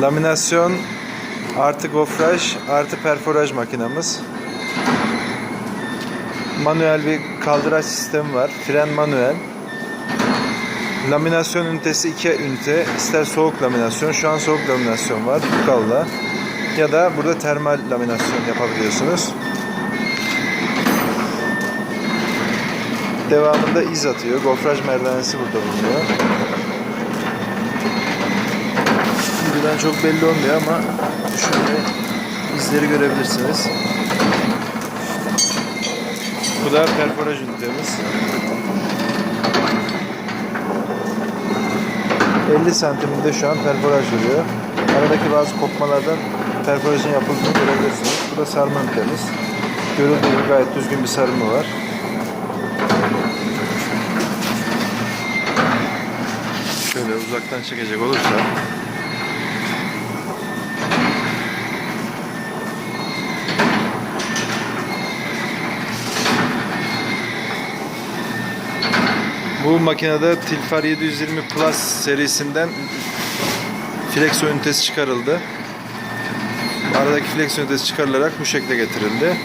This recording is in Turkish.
Laminasyon artı gofraj artı perforaj makinamız. Manuel bir kaldıraç sistemi var. Fren manuel. Laminasyon ünitesi 2 ünite. İster soğuk laminasyon. Şu an soğuk laminasyon var. Tukalla. Ya da burada termal laminasyon yapabiliyorsunuz. Devamında iz atıyor. Gofraj merdanesi burada bulunuyor. Buradan çok belli olmuyor ama şöyle izleri görebilirsiniz. Bu da perforaj ünitemiz. 50 santiminde şu an perforaj veriyor. Aradaki bazı kopmalardan perforajın yapıldığını görebilirsiniz. Bu da sarma ünitemiz. Görüldüğü gibi gayet düzgün bir sarımı var. Şöyle uzaktan çekecek olursa Bu makinede Tilfar 720 Plus serisinden flex ünitesi çıkarıldı. Aradaki flex ünitesi çıkarılarak bu şekle getirildi.